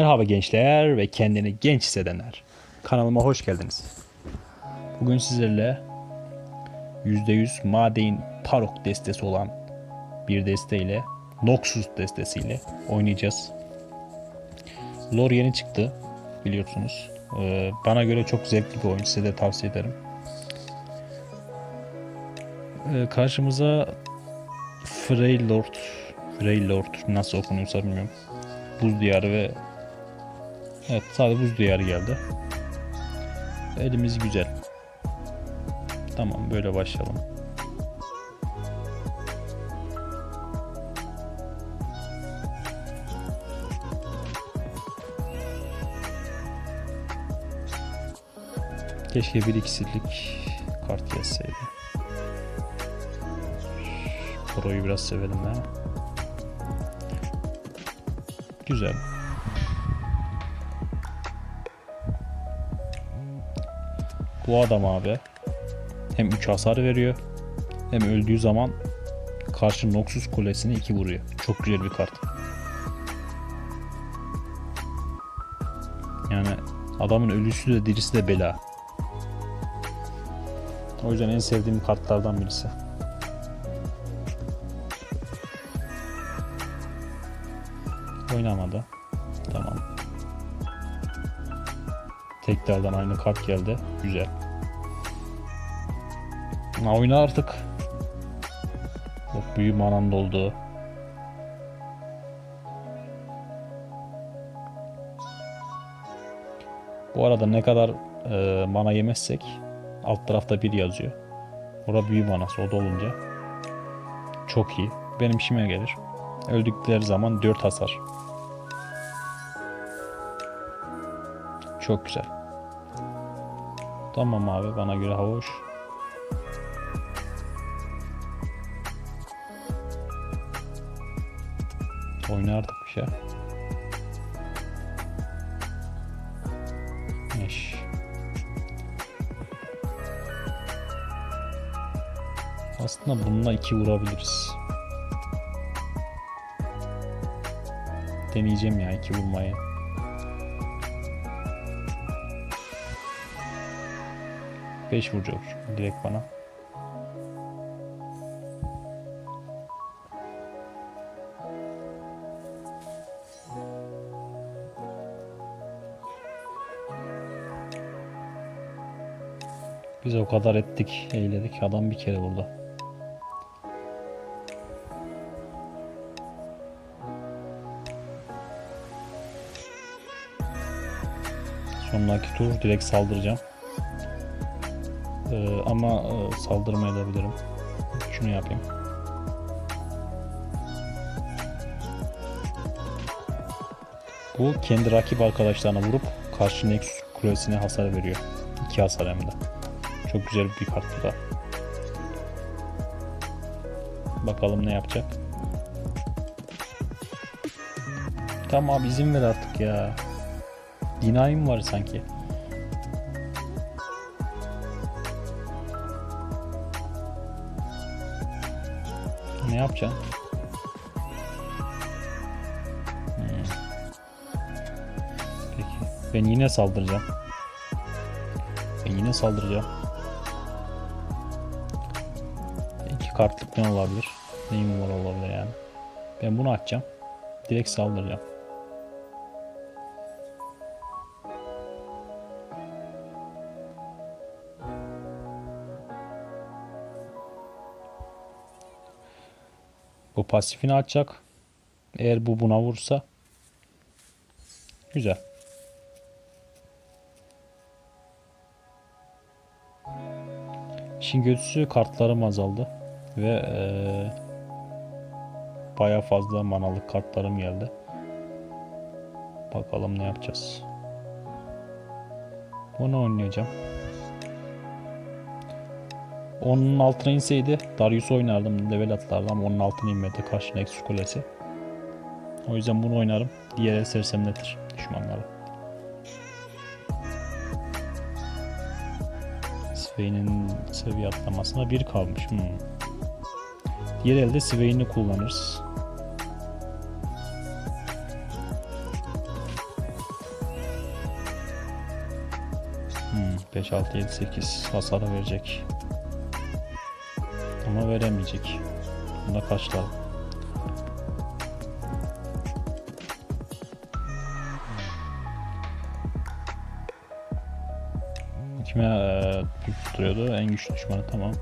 Merhaba gençler ve kendini genç hissedenler. Kanalıma hoş geldiniz. Bugün sizlerle %100 Madein Parok destesi olan bir desteyle Noxus destesiyle oynayacağız. Lore yeni çıktı biliyorsunuz. Ee, bana göre çok zevkli bir oyun size de tavsiye ederim. Ee, karşımıza Freylord Freylord nasıl okunuyorsa bilmiyorum. Buz diyarı ve Evet sadece buz diyarı geldi. Elimiz güzel. Tamam böyle başlayalım. Keşke bir iksirlik kart yazsaydı. Pro'yu biraz sevelim ha. Güzel. Bu adam abi hem 3 hasar veriyor hem öldüğü zaman karşı Noxus kulesini 2 vuruyor. Çok güzel bir kart. Yani adamın ölüsü de dirisi de bela. O yüzden en sevdiğim kartlardan birisi. Oynamadı. Tamam. Tekrardan aynı kart geldi. Güzel. Ha, oyna artık. Çok büyük manam doldu. Bu arada ne kadar e, mana yemezsek alt tarafta bir yazıyor. Orada büyü manası o da olunca çok iyi. Benim işime gelir. Öldükleri zaman 4 hasar. Çok güzel. Tamam abi bana göre hoş. Oyna artık bir şey. Eş. Aslında bununla iki vurabiliriz. Deneyeceğim ya iki vurmayı. Beş vuracak direkt bana. Biz o kadar ettik, eyledik. Adam bir kere vurdu. Sonraki tur direkt saldıracağım. Ama e, saldırmayabilirim. Şunu yapayım. Bu kendi rakip arkadaşlarına vurup karşı Nexus kulesine hasar veriyor. 2 hasar hem de. Çok güzel bir kart bu da. Bakalım ne yapacak. Tamam abi izin ver artık ya. Dinay mı var sanki? Ne yapacaksın? Ben yine saldıracağım. Ben yine saldıracağım. İki kartlık ne olabilir? Neyim var olabilir yani. Ben bunu açacağım. Direkt saldıracağım. Pasifini açacak. Eğer bu buna vursa güzel. İşin kötüsü kartlarım azaldı ve eee baya fazla manalık kartlarım geldi. Bakalım ne yapacağız. Bunu oynayacağım. Onun altına inseydi Darius oynardım level atlardı ama onun altına inmedi karşı Nexus Kulesi. O yüzden bunu oynarım. Diğer el sersemletir düşmanları. Svein'in seviye atlamasına bir kalmış. Hmm. Diğer elde Svein'i kullanırız. Hmm, 5, 6, 7, 8 hasarı verecek. Ama veremeyecek. Bunda kaçlar? Kime yük tutuyordu? En güçlü düşmanı tamam.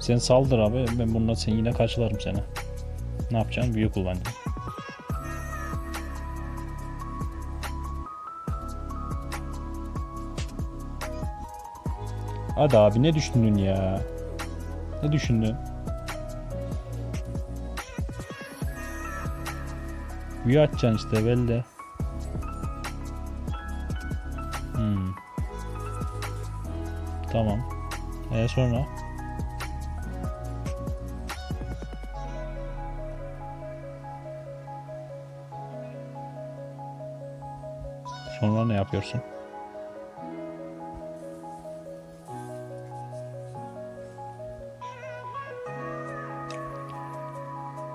Sen saldır abi. Ben bununla seni yine karşılarım seni. Ne yapacaksın? Büyü kullanacaksın. Hadi abi ne düşündün ya? Ne düşündün? Büyü atacaksın işte belli. Hmm. Tamam. E sonra? Sonra ne yapıyorsun?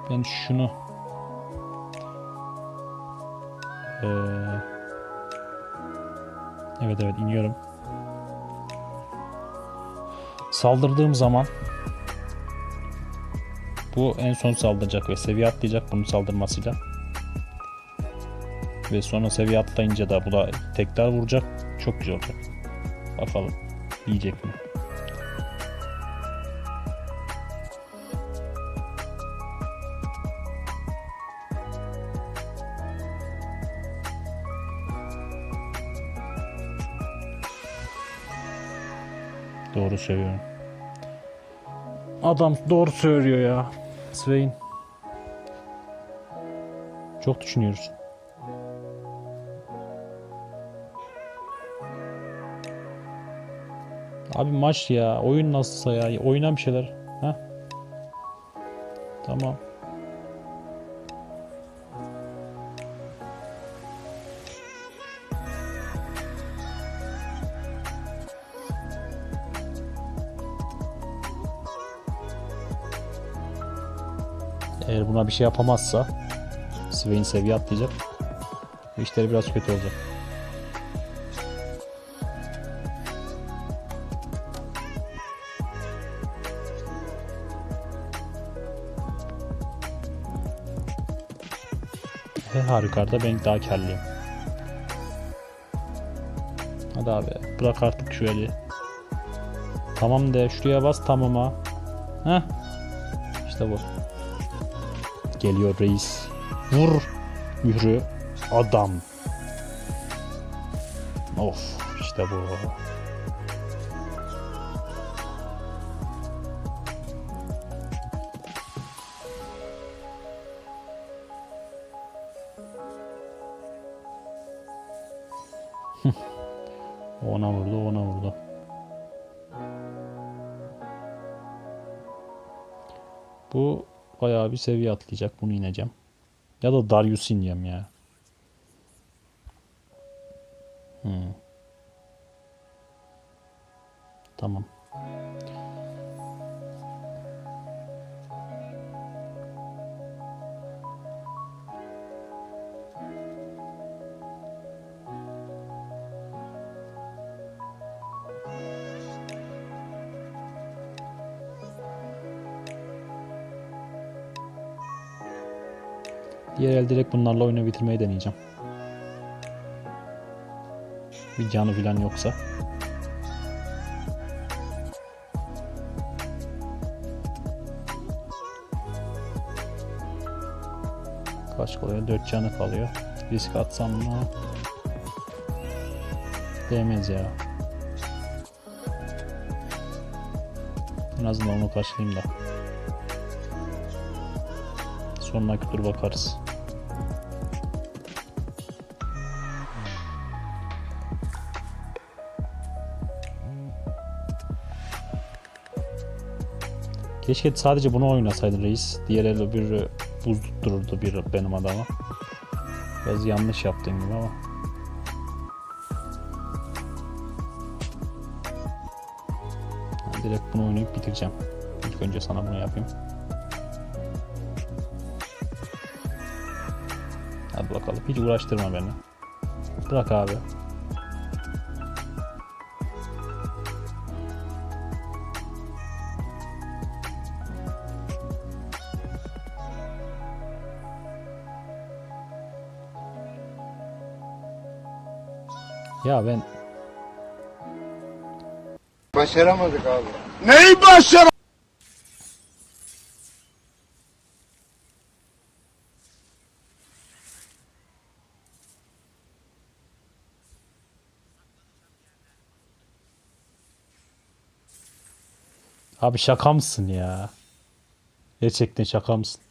Ben şunu Ee, evet evet iniyorum. Saldırdığım zaman bu en son saldıracak ve seviye atlayacak bunun saldırmasıyla. Ve sonra seviye atlayınca da bu da tekrar vuracak. Çok güzel olacak. Bakalım yiyecek mi? Doğru söylüyorum. Adam doğru söylüyor ya. Sveyn. Çok düşünüyoruz. Abi maç ya. Oyun nasılsa ya. Oyna bir şeyler. Ha? Tamam. Eğer buna bir şey yapamazsa Swain seviye atlayacak. İşleri biraz kötü olacak. Her halükarda ben daha karlıyım. Hadi abi bırak artık şu eli. Tamam de şuraya bas tamama. Heh. İşte bu. Geliyor reis. Vur. Yürü. Adam. Of işte bu. ona vurdu ona vurdu. Bu bayağı bir seviye atlayacak. Bunu ineceğim. Ya da Darius ineceğim ya. Hmm. Tamam. Diğer el direkt bunlarla oyunu bitirmeyi deneyeceğim. Bir canı falan yoksa. Kaç kalıyor? 4 canı kalıyor. Risk atsam mı? Değmez ya. En azından onu karşılayayım da. Sonraki tur bakarız. Keşke sadece bunu oynasaydın reis. Diğer el öbürü buz tuttururdu bir benim adama. Biraz yanlış yaptın gibi ama. Direkt bunu oynayıp bitireceğim. İlk önce sana bunu yapayım. Hadi bakalım. Hiç uğraştırma beni. Bırak abi. Ya ben Başaramadık abi. Neyi başar? abi şaka mısın ya? Gerçekten şaka mısın?